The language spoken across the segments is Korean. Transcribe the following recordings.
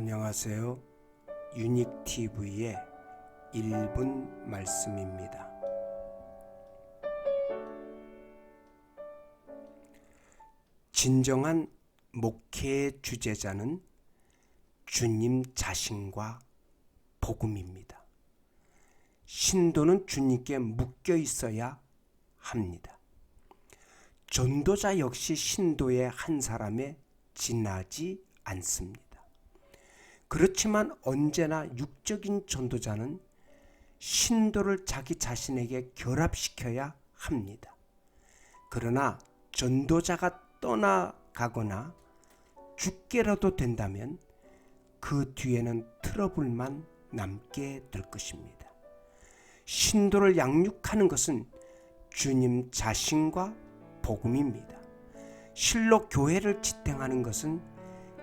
안녕하세요. 유닉 TV의 1분 말씀입니다. 진정한 목회의 주제자는 주님 자신과 복음입니다. 신도는 주님께 묶여 있어야 합니다. 전도자 역시 신도의 한 사람에 지나지 않습니다. 그렇지만 언제나 육적인 전도자는 신도를 자기 자신에게 결합시켜야 합니다. 그러나 전도자가 떠나가거나 죽게라도 된다면 그 뒤에는 트러블만 남게 될 것입니다. 신도를 양육하는 것은 주님 자신과 복음입니다. 실로 교회를 지탱하는 것은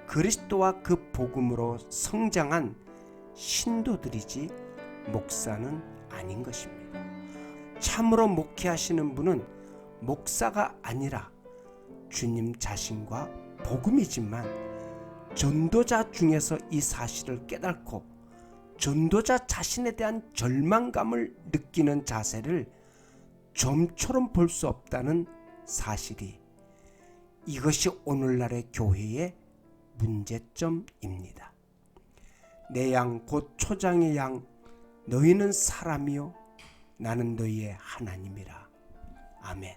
그리스도와 그 복음으로 성장한 신도들이지 목사는 아닌 것입니다. 참으로 목회하시는 분은 목사가 아니라 주님 자신과 복음이지만 전도자 중에서 이 사실을 깨닫고 전도자 자신에 대한 절망감을 느끼는 자세를 좀처럼 볼 수 없다는 사실이 이것이 오늘날의 교회의 문제점입니다. 내 양 곧 초장의 양 너희는 사람이요 나는 너희의 하나님이라. 아멘.